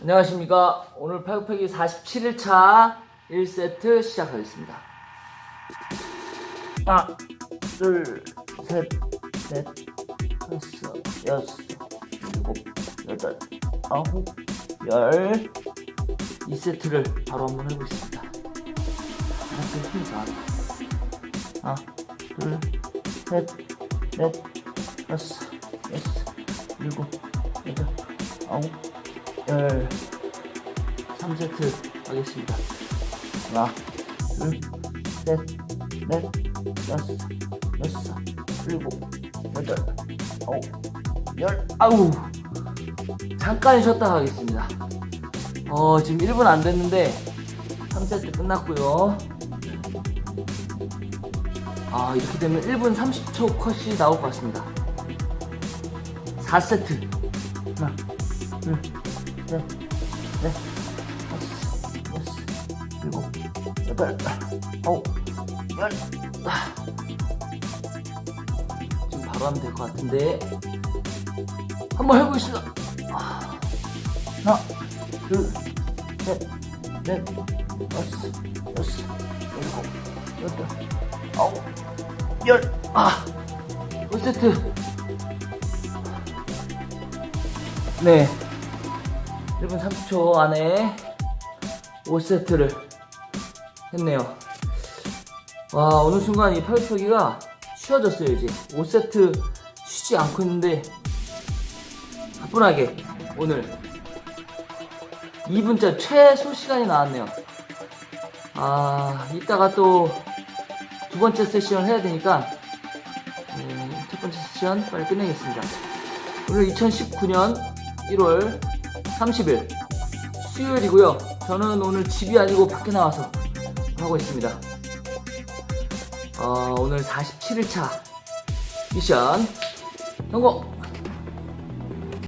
안녕하십니까. 오늘 팔굽혀기 47일차 1세트 시작하겠습니다. 하나, 둘, 셋, 넷, 다섯, 여섯, 일곱, 여덟, 아홉, 열. 2세트를 바로 한번 해보겠습니다. 하나, 둘, 셋, 하나, 둘, 셋, 넷, 다섯, 여섯, 일곱, 여덟, 아홉, 열 3세트 하겠습니다. 하나, 둘, 셋, 넷, 다섯, 여섯, 일곱, 여덟, 아홉, 열, 아우! 잠깐 쉬었다 가겠습니다. 어, 지금 1분 안 됐는데, 3세트 끝났고요. 아, 이렇게 되면 1분 30초 컷이 나올 것 같습니다. 4세트. 하나, 둘, 넷, 넷, 다섯, 일곱, 여덟, 아홉, 열. 아. 지금 바로 하면 될 것 같은데. 한번 해보겠습니다. 아. 하나, 둘, 셋, 넷, 다섯, 여섯, 일곱, 여덟, 아홉, 열. 아, 5세트. 네. 1분 30초 안에 5세트를 했네요. 와, 어느 순간 이 팔굽혀기가 쉬워졌어요, 이제. 5세트 쉬지 않고 있는데, 가뿐하게 오늘 2분짜 최소 시간이 나왔네요. 아, 이따가 또 두 번째 세션 해야 되니까, 음, 첫 번째 세션 빨리 끝내겠습니다. 오늘 2019년 1월 30일 수요일이고요. 저는 오늘 집이 아니고 밖에 나와서 하고 있습니다. 어, 오늘 47일차 미션 성공!